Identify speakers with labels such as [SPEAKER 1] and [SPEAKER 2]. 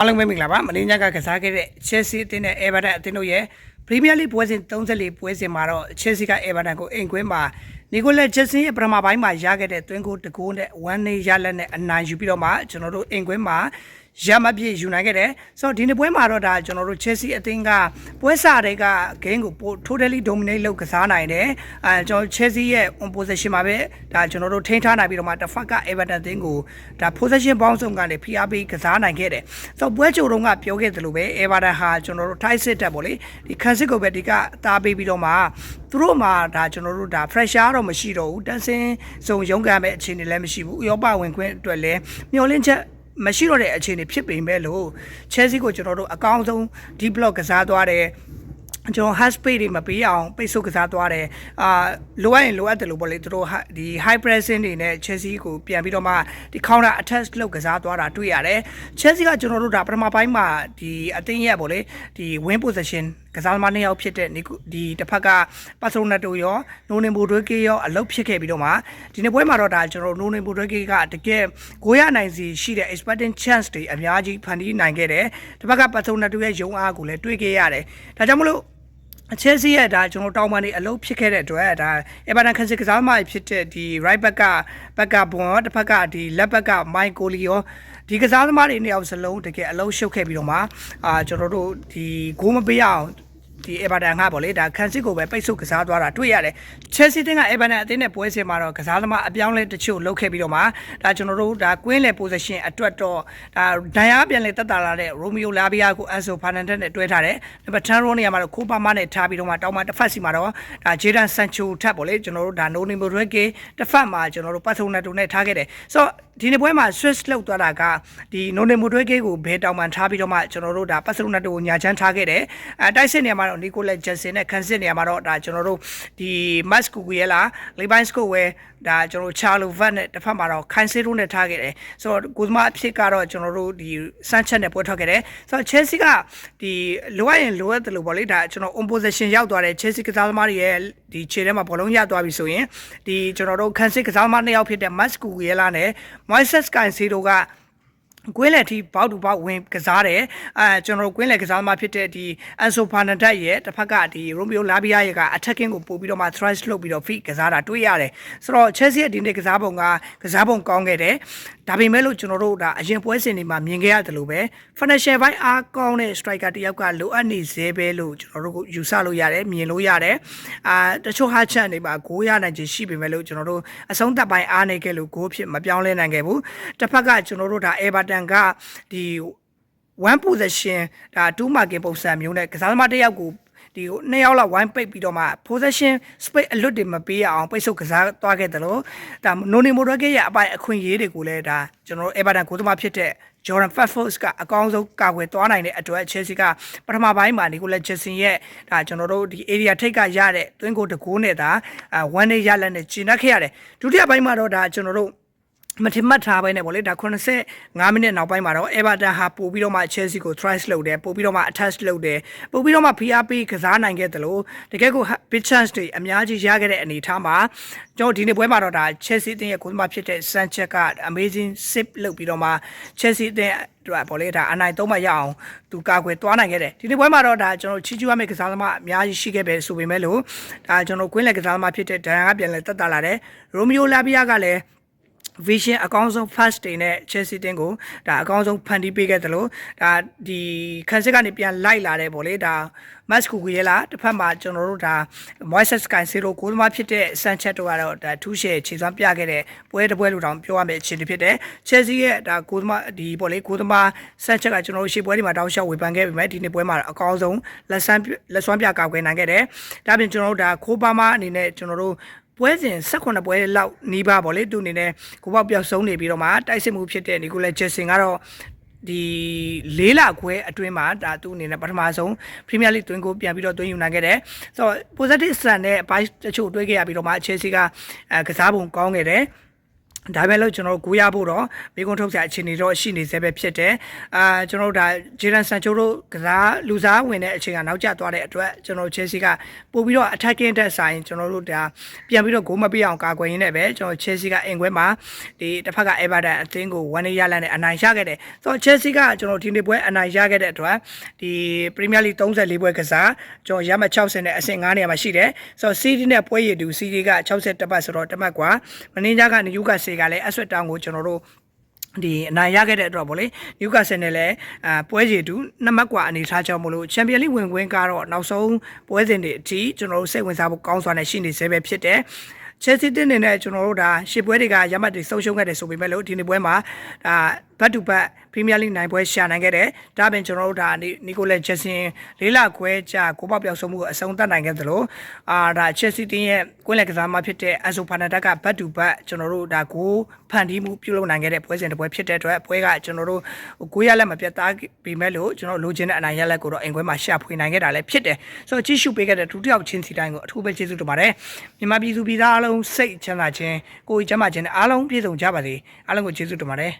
[SPEAKER 1] အားလုံးပဲမင်္ဂလာပါမင်းညကကစားခဲ့တဲ့ Chelsea အသင်းနဲ့ Everton အသင်းတို့ရဲ့ Premier League ပွဲစဉ်34ပွဲစဉ်မှာတော့ Chelsea က Everton ကိုအိမ်ကွင်းမှာနီကိုလက်ဂျက်ဆင်ရဲ့ပထမပိုင်းမှာရခဲ့တဲ့သွင်းကိုတကိုးနဲ့1နေရလက်နဲ့အနိုင်ယူပြီးတော့မှကျွန်တော်တို့အိမ်ကွင်းမှာရမပြည့်ယူနိုင်ခဲ့တယ်ဆိုတော့ဒီနေ့ပွဲမှာတော့ဒါကျွန်တော်တို့ Chelsea အသင်းကပွဲစားတွေက game ကိုပို totally dominate လုပ်ကစားနိုင်တယ်အဲကျွန်တော် Chelsea ရဲ့ on possession မှာပဲဒါကျွန်တော်တို့ထိန်းထားနိုင်ပြီးတော့မှတစ်ဖက်က Everton အသင်းကိုဒါ possession ပေါင်းစုံကနေဖိအားပေးကစားနိုင်ခဲ့တယ်ဆိုတော့ပွဲကြိုတုန်းကပြောခဲ့သလိုပဲ Everton ဟာကျွန်တော်တို့ tight sit တက်ပေါ့လေဒီခန်းစစ်ကိုပဲဒီကအသားပေးပြီးတော့မှသူတို့မှာဒါကျွန်တော်တို့ဒါ pressure တော့မရှိတော့ဘူးတန်းစင်းစုံရုံးကန်မဲ့အခြေအနေလည်းမရှိဘူးဥရောပဝင်ခွင့်အတွက်လည်းမျှော်လင့်ချက် မရှိတော့တဲ့အခြေအနေဖြစ်ပေမဲ့လို့ Chelsea ကိုကျွန်တော်တို့အကောင်းဆုံး deep block ကစားသွားတယ်ကျွန်တော် hash pay တွေမပေးအောင်ပိတ်ဆို့ကစားသွားတယ်အာလိုအပ်ရင်လိုအပ်တယ်လို့ပေါ့လေသူတို့ဒီ high pressing တွေနဲ့ Chelsea ကိုပြန်ပြီးတော့မှဒီ counter attack လုပ်ကစားသွားတာတွေ့ရတယ် Chelsea ကကျွန်တော်တို့ဒါပထမပိုင်းမှာဒီအသင်းရဲ့ပေါ့လေဒီ win position ကစားသမားနှစ်ယောက်ဖြစ်တဲ့ဒီတစ်ဖက်ကပါဆိုနက်တိုရောနိုနေဘူဒွေးကေရောအလုတ်ဖြစ်ခဲ့ပြီးတော့မှဒီနေ့ပွဲမှာတော့ဒါကျွန်တော်နိုနေဘူဒွေးကေကတကယ်ကိုရနိုင်စီရှိတဲ့ expecting chance တွေအများကြီးဖန်တီးနိုင်ခဲ့တယ်တစ်ဖက်ကပါဆိုနက်တိုရဲ့ယုံအားကိုလည်းတွေ့ခဲ့ရတယ်ဒါကြောင့်မလို့ အချက်စီရဲ့ဒါကျွန်တော်တောင်းပန်နေအလုပ်ဖြစ်ခဲ့တဲ့အတွက်ဒါအဘန်ခန်းစစ်ကစားမဖြစ်တဲ့ဒီ right back ကဘက်ကဘွန်တစ်ဖက်ကဒီ left back က Mike Coley ရောဒီကစားသမားတွေနှစ်ယောက်စလုံးတကယ်အလုံးရှုပ်ခဲ့ပြီးတော့မှအာကျွန်တော်တို့ဒီဂိုးမပေးအောင် ဒီအေဗာတန်ကပေါ့လေဒါခန်းစစ်ကိုပဲပိတ်ဆို့ကစားသွားတာတွေ့ရတယ်။ Chelsea တင်းကအေဗာတန်အသင်းနဲ့ပွဲစဉ်မှာတော့ကစားသမားအပြောင်းလဲတချို့လုပ်ခဲ့ပြီးတော့မှဒါကျွန်တော်တို့ဒါကွင်းလေ position အတွက်တော့ဒါဒဏ်ရာပြန်လဲတက်တာလာတဲ့ Romeo Lavia ကို Anso Fernandez နဲ့တွဲထားတယ်။နံပါတ်10 row နေရာမှာတော့ Copa မနဲ့ထားပြီးတော့မှတောင်းမှတစ်ဖက်စီမှာတော့ဒါ Jadon Sancho ထပ်ပေါ့လေကျွန်တော်တို့ဒါ No Name Rodriguez တစ်ဖက်မှာကျွန်တော်တို့ Patronato နဲ့ထားခဲ့တယ်။ဆိုတော့ ဒီနေ့ပွဲမှာ switch လောက်သွားတာကဒီ No Name Rodriguez ကိုဘဲတောင်းမှထားပြီးတော့မှကျွန်တော်တို့ဒါ Patronato ကိုညာချမ်းထားခဲ့တယ်။အဲတိုက်စစ်နေရာမှာတော့ Nicolas Jackson နဲ့ခန်းစစ်နေရာမှာတော့ဒါကျွန်တော်တို့ဒီ Max Cucurella, Levi Scott ဝဲဒါကျွန်တော် Charlo Vat နဲ့တစ်ဖက်မှာတော့ Cancelo နဲ့ထားခဲ့တယ်။ဆိုတော့ကိုသမားအဖြစ်ကတော့ကျွန်တော်တို့ဒီ Sanchez နဲ့ပွဲထွက်ခဲ့တယ်။ဆိုတော့ Chelsea ကဒီလိုအပ်ရင်လိုအပ်တယ်လို့ပေါ့လေဒါကျွန်တော် on position ရောက်သွားတယ် Chelsea ကစားသမားတွေရဲ့ဒီခြေထဲမှာဘောလုံးရသွားပြီဆိုရင်ဒီကျွန်တော်တို့ခန်းစစ်ကစားသမားနှစ်ယောက်ဖြစ်တဲ့ Max Cucurella နဲ့ Moises Caicedo ကကွင်းလက်ထိဘောက်တူဘောက်ဝင်ကစားတယ်အဲကျွန်တော်တို့ကွင်းလက်ကစားသမားဖြစ်တဲ့ဒီအန်ဆိုဖာနဒတ်ရဲ့တစ်ဖက်ကဒီရိုမီယိုလာဘီယာရဲ့က attacking ကိုပို့ပြီးတော့မှ thrash လုပ်ပြီးတော့ feed ကစားတာတွေ့ရတယ်ဆိုတော့ Chelsea ရဲ့ဒီနေ့ကစားပုံကကစားပုံကောင်းခဲ့တယ် ဒါပေမဲ့လို့ကျွန်တော်တို့ဒါအရင်ပွဲစဉ်တွေမှာမြင်ခဲ့ရတယ်လို့ပဲ financial ဘိုင်းအားကောင်းတဲ့ striker တယောက်ကလိုအပ်နေသေးပဲလို့ကျွန်တော်တို့ယူဆလို့ရတယ်မြင်လို့ရတယ်အာတချို့ဟာချန်တွေမှာဂိုးရနိုင်ခြင်းရှိပေမဲ့လို့ကျွန်တော်တို့အဆုံးသက်ပိုင်းအားနေခဲ့လို့ဂိုးဖြစ်မပြောင်းလဲနိုင်ခဲ့ဘူးတစ်ဖက်ကကျွန်တော်တို့ဒါ Everton ကဒီ one position ဒါ two marking ပုံစံမျိုးနဲ့ကစားသမားတစ်ယောက်ကို ဒီနှစ်ယောက်လောက်ဝိုင်းပိတ်ပြီးတော့မှ possession space အလွတ်တွေမပေးအောင်ပိတ်ဆို့ကစားသွားခဲ့တယ်လို့ဒါ Noni Modric ရဲ့အပိုင်အခွင့်အရေးတွေကိုလည်းဒါကျွန်တော်တို့ Everton ကိုသမားဖြစ်တဲ့ Jordan Pickford ကအကောင်းဆုံးကာကွယ်သွားနိုင်တဲ့အတွက် Chelsea ကပထမပိုင်းမှာ Nicolas Jackson ရဲ့ဒါကျွန်တော်တို့ဒီ area ထိတ်ကရတဲ့တွင်းကိုတကိုးနဲ့ဒါ1 day ရလက်နဲ့ကျင်းတတ်ခဲ့ရတယ်ဒုတိယပိုင်းမှာတော့ဒါကျွန်တော်တို့ မထင်မှတ်ထားပဲねဗောလေဒါ85မိနစ်နောက်ပိုင်းမှာတော့ Everton ဟာပို့ပြီးတော့မှ Chelsea ကို try လုပ်တယ်ပို့ပြီးတော့မှ attach လုပ်တယ်ပို့ပြီးတော့မှ PRP ကစားနိုင်ခဲ့တယ်လို့တကယ်ကို big chance တွေအများကြီးရခဲ့တဲ့အနေအထားမှာကျွန်တော်ဒီနေ့ပွဲမှာတော့ဒါ Chelsea အသင်းရဲ့ကိုယ်သမားဖြစ်တဲ့ Sanchez က amazing save လုပ်ပြီးတော့မှ Chelsea အသင်းသူကဗောလေဒါအနိုင်သုံးမှရအောင်သူကာကွယ်သွားနိုင်ခဲ့တယ်ဒီနေ့ပွဲမှာတော့ဒါကျွန်တော်ချီချူရမယ့်ကစားသမားအများကြီးရှိခဲ့ပဲဆိုပေမဲ့လို့ဒါကျွန်တော်ကွင်းလက်ကစားသမားဖြစ်တဲ့ဒန်ကပြန်လဲတက်တာလာတယ်ရိုမီယိုလာဘီယာကလည်း vision အကောင်းဆုံး first day နဲ့ Chelsea တင်းကိုဒါအကောင်းဆုံးဖန်တီးပေးခဲ့တယ်လို့ဒါဒီခန်းစစ်ကနေပြန်လိုက်လာတယ်ဗောလေဒါ Max Cucurella တစ်ဖက်မှာကျွန်တော်တို့ဒါ Moises Caicedo ကိုသမားဖြစ်တဲ့ Sanchez တို့ကတော့ဒါထူးရှယ်ခြေစွမ်းပြခဲ့တဲ့ပွဲတစ်ပွဲလိုတောင်ပြောရမယ့်အခြေအနေဖြစ်တယ် Chelsea ရဲ့ဒါကိုသမားဒီဗောလေကိုသမား Sanchez ကကျွန်တော်တို့ရှေ့ပွဲဒီမှာတောင်းလျှောက်ဝေဖန်ခဲ့ပေမဲ့ဒီနေ့ပွဲမှာအကောင်းဆုံးလက်ဆန်းလက်စွမ်းပြကောက်ွယ်နိုင်ခဲ့တယ်ဒါပြင်ကျွန်တော်တို့ဒါခိုးပါမအနေနဲ့ကျွန်တော်တို့ ပွဲစဉ်18ပွဲလောက်နီးပါးပေါ့လေသူအနေနဲ့ကိုပေါက်ပြောက်ဆုံးနေပြီးတော့မှတိုက်စစ်မှုဖြစ်တဲ့နီကိုလက်ဂျက်ဆင်ကတော့ဒီလေးလခွဲအတွင်းမှာဒါသူအနေနဲ့ပထမဆုံးပရီးမီယာလိသွင်းကိုပြန်ပြီးတော့သွင်းယူနိုင်ခဲ့တယ်ဆိုတော့ positive ဆန်နဲ့အပိုင်းတချို့တွဲခဲ့ရပြီးတော့မှ Chelsea ကအဲကစားပုံကောင်းခဲ့တယ် ဒါပဲလို့ကျွန်တော်တို့ကိုရဖို့တော့မိကုန်းထုတ်ဆရာအခြေအနေတော့ရှိနေသေးပဲဖြစ်တယ်အာကျွန်တော်တို့ဒါဂျေရန်ဆန်ချိုတို့ကစားလူစားဝင်တဲ့အချိန်ကနောက်ကျသွားတဲ့အတွက်ကျွန်တော်တို့ Chelsea ကပို့ပြီးတော့ attacking တက်ဆိုင်ကျွန်တော်တို့ဒါပြန်ပြီးတော့ဂိုးမပေးအောင်ကာကွယ်ရင်းနဲ့ပဲကျွန်တော် Chelsea ကအင်ကွဲမှာဒီတစ်ဖက်က Everton အသင်းကို1ရလနဲ့အနိုင်ရခဲ့တယ်ဆိုတော့ Chelsea ကကျွန်တော်ဒီနေ့ပွဲအနိုင်ရခဲ့တဲ့အတွက်ဒီ Premier League 34ပွဲကစားကျွန်တော်ရမှ60နဲ့အဆင့်9နေရာမှာရှိတယ်ဆိုတော့ City နဲ့ပွဲရည်တူ City က60တက်ပတ်ဆိုတော့တက်မှတ်กว่าမင်းသားကနယူကာဆေက လည်းအဆွတ်တောင်းကိုကျွန်တော်တို့ဒီအနိုင်ရခဲ့တဲ့အတွက်ဗောလေနယူကာဆယ်နဲ့လည်းအာပွဲစီတူနှစ်မှတ်กว่าအနေထားကြောင့်မလို့ချန်ပီယံလိဝင်ခွင့်ကတော့နောက်ဆုံးပွဲစဉ်တွေအထိကျွန်တော်တို့စိတ်ဝင်စားဖို့ကောင်းစွာနဲ့ရှိနေသေးပဲဖြစ်တယ်ချက်စီတင်နေတဲ့ကျွန်တော်တို့ဒါရှစ်ပွဲတွေကရမှတ်တွေဆုံးရှုံးခဲ့တယ်ဆိုပေမဲ့လို့ဒီနေ့ပွဲမှာဒါ ဘတ်တူဘတ်ပရီးမီးယားလိနိုင်ပွဲရှာနိုင်ခဲ့တယ်ဒါပြင်ကျွန်တော်တို့ဒါနီကိုလက်ဂျက်ဆင်လေးလခွဲကြာကိုပေါက်ပြောက်ဆုံးမှုကိုအဆုံးသတ်နိုင်ခဲ့သလိုအာဒါချက်စီတင်ရဲ့ကွင်းလက်ကစားမဖြစ်တဲ့အန်ဆိုဖာနာတက်ကဘတ်တူဘတ်ကျွန်တော်တို့ဒါကိုဖန်တီးမှုပြုလုပ်နိုင်ခဲ့တဲ့ပွဲစဉ်တစ်ပွဲဖြစ်တဲ့အတွက်ပွဲကကျွန်တော်တို့ကိုရလက်မပြတ်သားပေမဲ့လို့ကျွန်တော်လိုချင်တဲ့အနိုင်ရလက်ကိုတော့အင်ကွဲမှာရှာဖွေနိုင်ခဲ့တာလည်းဖြစ်တယ်ဆိုတော့ကြည့်ရှုပေးခဲ့တဲ့ဒုတိယချင်းစီတိုင်းကိုအထူးပဲကျေးဇူးတင်ပါတယ်မြန်မာပြည်သူပြည်သားအားလုံးစိတ်ချမ်းသာခြင်းကိုယ်ကျမ်းမာခြင်းနဲ့အားလုံးပြည့်စုံကြပါစေအားလုံးကိုကျေးဇူးတင်ပါတယ်